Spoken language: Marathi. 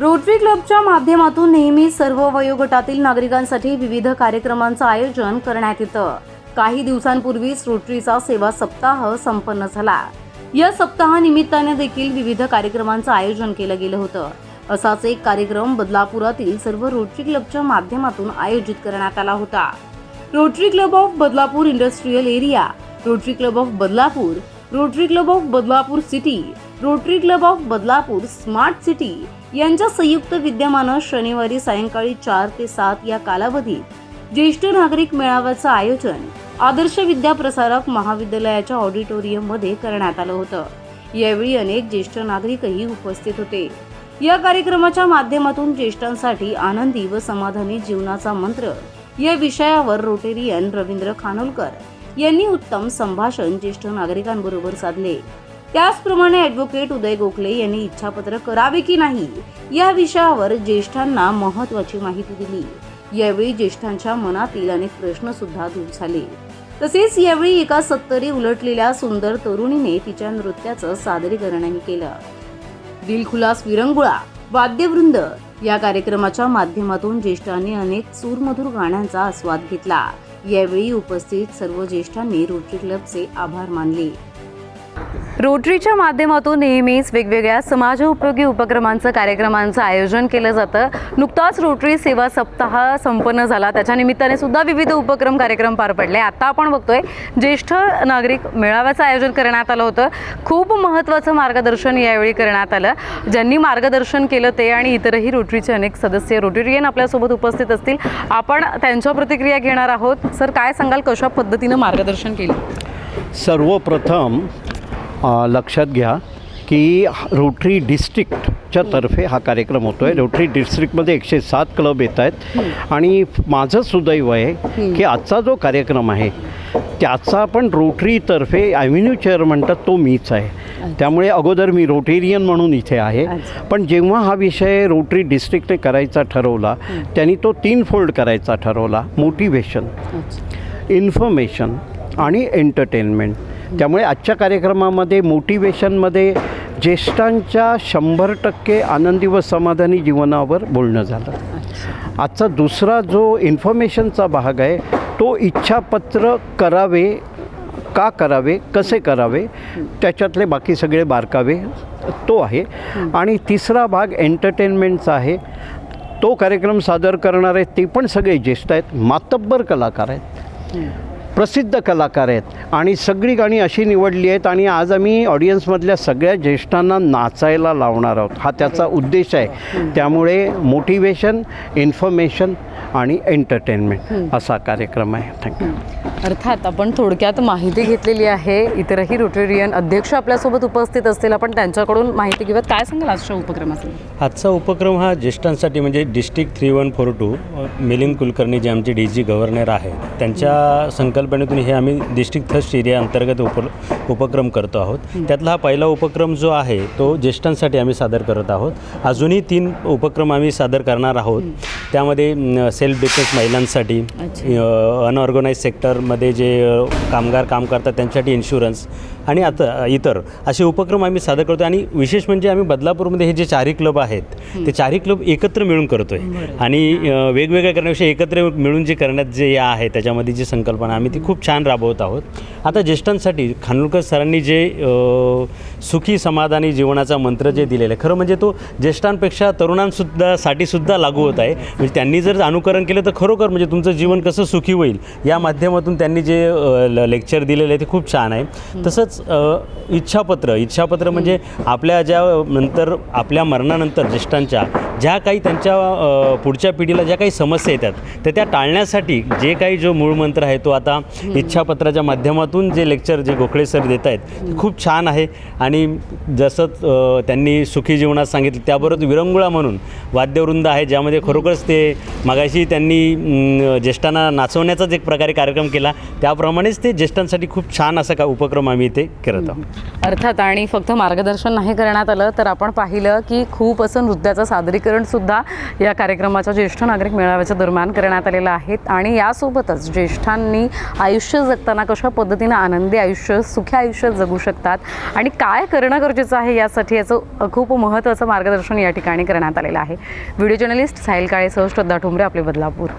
रोटरी क्लबच्या माध्यमातून नेहमी सर्व वयोगटातील नागरिकांसाठी विविध कार्यक्रमांचं आयोजन करण्यात येतं. काही दिवसांपूर्वीच रोटरीचा सेवा सप्ताह संपन्न झाला. या सप्ताहानिमित्ताने देखील विविध कार्यक्रमांचं आयोजन केलं गेलं होतं. असाच एक कार्यक्रम बदलापुरातील सर्व रोटरी क्लबच्या माध्यमातून आयोजित करण्यात आला होता. Rotary club of Badlapur industrial area rotary club of Badlapur rotary club of Badlapur city rotary club of Badlapur smart city यांच्या संयुक्त विद्यमानं शनिवारी सायंकाळी चार ते सात या कालावधीत ज्येष्ठ नागरिक मेळाव्याचं आयोजन आदर्श विद्या प्रसारक महाविद्यालयाच्या ऑडिटोरियममध्ये करण्यात आलं होतं. यावेळी अनेक ज्येष्ठ नागरिकही उपस्थित होते. या कार्यक्रमाच्या माध्यमातून ज्येष्ठांसाठी आनंदी व समाधानी जीवनाचा मंत्र या विषयावर रोटेरियन रवींद्र खानोलकर यांनी उत्तम संभाषण ज्येष्ठ नागरिकांबरोबर साधले. त्याचप्रमाणे ॲडव्होकेट उदय गोखले यांनी इच्छापत्र करावे की नाही या विषयावर ज्येष्ठांना महत्वाची माहिती दिली. यावेळी ज्येष्ठांच्या मनातील अनेक प्रश्न सुद्धा दूर झाले. तसेच यावेळी एका सत्तरी उलटलेल्या सुंदर तरुणीने तिच्या नृत्याचं सादरीकरणही केलं. दिलखुलास विरंगुळा वाद्यवृंद या कार्यक्रमाच्या माध्यमातून ज्येष्ठांनी अनेक सूरमधुर गाण्यांचा आस्वाद घेतला. यावेळी उपस्थित सर्व ज्येष्ठांनी रोटरी क्लबचे आभार मानले. रोटरीच्या माध्यमातून नेहमीच वेगवेगळ्या समाजोपयोगी उपक्रमांचं कार्यक्रमांचं आयोजन केलं जातं. नुकताच रोटरी सेवा सप्ताह संपन्न झाला. त्याच्या निमित्ताने सुद्धा विविध उपक्रम कार्यक्रम पार पडले. आता आपण बघतोय ज्येष्ठ नागरिक मेळाव्याचं आयोजन करण्यात आलं होतं. खूप महत्त्वाचं मार्गदर्शन यावेळी करण्यात आलं. ज्यांनी मार्गदर्शन केलं ते आणि इतरही रोटरीचे अनेक सदस्य रोटेरियन आपल्यासोबत उपस्थित असतील. आपण त्यांच्या प्रतिक्रिया घेणार आहोत. सर काय सांगाल? कशा पद्धतीनं मार्गदर्शन केलं? सर्वप्रथम लक्षात घ्या की रोटरी डिस्ट्रिक्टच्या तर्फे हा कार्यक्रम होतो आहे रोटरी डिस्ट्रिक्टमध्ये एकशे सात क्लब येत आहेत. आणि माझं सुदैव आहे की आजचा जो कार्यक्रम आहे त्याचा पण रोटरीतर्फे ॲव्हेन्यू चेअर म्हणतात तो मीच आहे. त्यामुळे अगोदर मी रोटेरियन म्हणून इथे आहे. पण जेव्हा हा विषय रोटरी डिस्ट्रिक्टने करायचा ठरवला त्यांनी तो तीन फोल्ड करायचा ठरवला. मोटिवेशन इन्फॉर्मेशन आणि एंटरटेनमेंट. त्यामुळे आजच्या कार्यक्रमामध्ये मोटिवेशनमध्ये ज्येष्ठांच्या शंभर टक्के आनंदी व समाधानी जीवनावर बोलणं झालं. आजचा दुसरा जो इन्फॉर्मेशनचा भाग आहे तो इच्छापत्र करावे का करावे कसे करावे त्याच्यातले बाकी सगळे बारकावे तो आहे. आणि तिसरा भाग एंटरटेनमेंटचा आहे. तो कार्यक्रम सादर करणारे ते पण सगळे ज्येष्ठ आहेत मातब्बर कलाकार आहेत. प्रसिद्ध कलाकार आहेत. आणि सगळी गाणी अशी निवडली आहेत आणि आज आम्ही ऑडियन्समधल्या सगळ्या ज्येष्ठांना नाचायला लावणार आहोत. हा त्याचा उद्देश आहे. त्यामुळे मोटिवेशन इन्फॉर्मेशन आणि एंटरटेनमेंट असा कार्यक्रम आहे. थँक्यू अर्थात आपण थोडक्यात माहिती घेतलेली आहे. इतरही रोटेरियन अध्यक्ष आपल्यासोबत उपस्थित असतील. आपण त्यांच्याकडून माहिती घेऊयात. काय सांगाल आजच्या उपक्रमाचं? आजचा उपक्रम हा ज्येष्ठांसाठी म्हणजे district three one four two Milind Kulkarni जे आमचे डी जी गव्हर्नर आहे त्यांच्या संकल्पनेतून हे आम्ही डिस्ट्रिक्ट थर्स्ट एरिया अंतर्गत उप उपक्रम करतो आहोत. त्यातला हा पहिला उपक्रम जो आहे तो ज्येष्ठांसाठी आम्ही सादर करत आहोत. अजूनही तीन उपक्रम आम्ही सादर करणार आहोत. त्यामध्ये सेल्फ डिफेन्स महिलांसाठी अनऑर्गनाईज सेक्टरमध्ये जे कामगार काम करतात त्यांच्यासाठी इन्शुरन्स आणि आता इतर असे उपक्रम आम्ही सादर करतो आणि विशेष म्हणजे आम्ही बदलापूरमध्ये हे जे चारही क्लब आहेत ते चारही क्लब एकत्र मिळून करतो आहे आणि वेगवेगळ्या करण्यापेक्षा एकत्र मिळून जे करण्यात जे या आहे त्याच्यामध्ये जी संकल्पना आम्ही ती खूप छान राबवत आहोत. आता ज्येष्ठांसाठी खानोलकर सरांनी जे सुखी समाधानी जीवनाचा मंत्र जे दिलेलं आहे खरं म्हणजे तो ज्येष्ठांपेक्षा तरुणांसुद्धा साठी सुद्धा लागू होत आहे. म्हणजे त्यांनी जर अनुकरण केलं तर खरोखर म्हणजे तुमचं जीवन कसं सुखी होईल या माध्यमातून त्यांनी जे लेक्चर दिलेलं आहे ते खूप छान आहे. तसंच इच्छापत्र. इच्छापत्र म्हणजे आपल्या ज्या नंतर आपल्या मरणानंतर ज्येष्ठांच्या ज्या काही त्यांच्या पुढच्या पिढीला ज्या काही समस्या येतात तर त्या टाळण्यासाठी जे काही जो मूळ मंत्र आहे तो आता इच्छापत्राच्या माध्यमातून जे लेक्चर जे गोखळे सर देत आहेत खूप छान आहे. आणि जसं त्यांनी सुखी जीवनात सांगितलं त्याबरोबर विरंगुळा म्हणून वाद्यवृंद आहे ज्यामध्ये खरोखरच ते मगाशी त्यांनी ज्येष्ठांना नाचवण्याचाच एक प्रकारे कार्यक्रम केला. त्याप्रमाणेच ते ज्येष्ठांसाठी खूप छान असा का उपक्रम आम्ही इथे करत आहोत. अर्थात आणि फक्त मार्गदर्शन नाही करण्यात आलं तर आपण पाहिलं की खूप असं नृत्याचं सादरीकरण सुद्धा या कार्यक्रमाच्या ज्येष्ठ नागरिक मेळाव्याच्या दरम्यान करण्यात आलेलं आहे आणि यासोबतच ज्येष्ठांनी आयुष्य जगताना कशा पद्धतीनं आनंदी आयुष्य सुखी आयुष्य जगू शकतात आणि काय करणं गरजेचं आहे यासाठी याचं खूप महत्त्वाचं मार्गदर्शन या ठिकाणी करण्यात आलेलं आहे. व्हिडिओ जर्नलिस्ट साहिल काळेसह श्रद्धा ठोंबरे आपले बदलापूर.